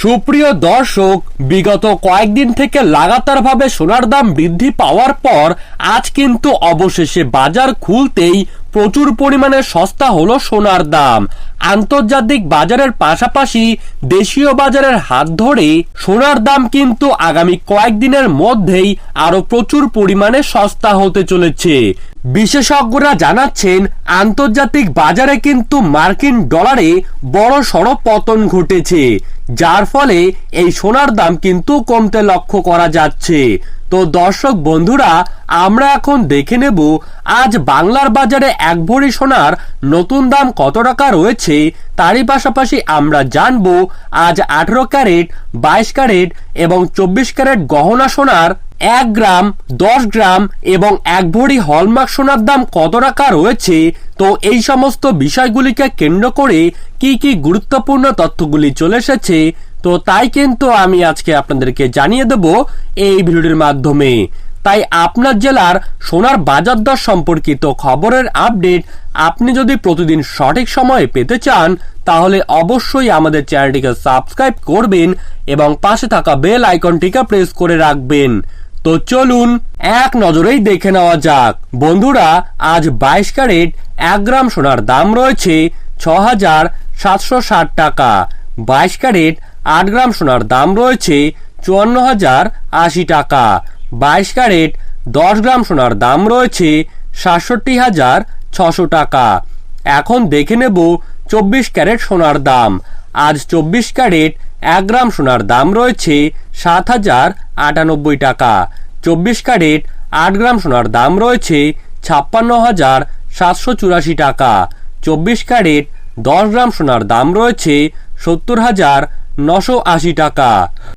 সুপ্রিয় দর্শক, বিগত কয়েকদিন থেকে লাগাতারভাবে সোনার দাম বৃদ্ধি পাওয়ার পর আজ কিন্তু অবশেষে বাজার খুলতেই প্রচুর পরিমাণে সস্তা হলো সোনার দাম। আন্তর্জাতিক বাজারের পাশাপাশি দেশীয় বাজারের হাত ধরে সোনার দাম কিন্তু আগামী কয়েকদিনের মধ্যেই আরও প্রচুর পরিমাণে সস্তা হতে চলেছে। বিশেষজ্ঞরা জানাচ্ছেন, আন্তর্জাতিক বাজারে কিন্তু মার্কিন ডলারে বড় সড় পতন ঘটেছে, যার ফলে এই সোনার দাম কিন্তু কমতে লক্ষ্য করা যাচ্ছে। তো দর্শক বন্ধুরা, আমরা এখন দেখে নেব, আজ বাংলার বাজারে এক ভরি সোনার নতুন দাম কত টাকা রয়েছে তারই পাশাপাশি আমরা জানব আজ আঠেরো ক্যারেট, বাইশ ক্যারেট এবং চব্বিশ ক্যারেট গহনা সোনার এক গ্রাম, দশ গ্রাম এবং এক ভরি হলমার্ক সোনার দাম কত টাকা রয়েছে? তো এই সমস্ত বিষয়গুলিকে কেন্দ্র করে কি কি গুরুত্বপূর্ণ তথ্যগুলি চলে এসেছে, তো তাই কিন্তু আমি আজকে আপনাদেরকে জানিয়ে দেব এই ভিডিওটির মাধ্যমে। তাই আপনার জেলার সোনার বাজার দর সম্পর্কিত খবরের আপডেট আপনি যদি প্রতিদিন সঠিক সময়ে পেতে চান, তাহলে অবশ্যই আমাদের চ্যানেলটিকে সাবস্ক্রাইব করবেন এবং পাশে থাকা বেল আইকনটিকে প্রেস করে রাখবেন। তো চলুন এক নজরেই দেখে নেওয়া যাক। বন্ধুরা, আজ বাইশ ক্যারেট এক গ্রাম সোনার দাম রয়েছে ছ হাজার সাতশো ষাট টাকা। বাইশ ক্যারেট আট গ্রাম সোনার দাম রয়েছে চুয়ান্ন হাজার আশি টাকা। বাইশ ক্যারেট, দশ গ্রাম সোনার দাম রয়েছে সাতষট্টি হাজার ছশো টাকা। এখন দেখে নেব চব্বিশ ক্যারেট সোনার দাম। আজ চব্বিশ ক্যারেট, এক গ্রাম সোনার দাম রয়েছে সাত হাজার আটানব্বই টাকা। চব্বিশ ক্যারেট, আট গ্রাম সোনার দাম রয়েছে ছাপ্পান্ন হাজার সাতশো চুরাশি টাকা। চব্বিশ ক্যারেট, দশ গ্রাম সোনার দাম রয়েছে সত্তর হাজার নশো আশি টাকা।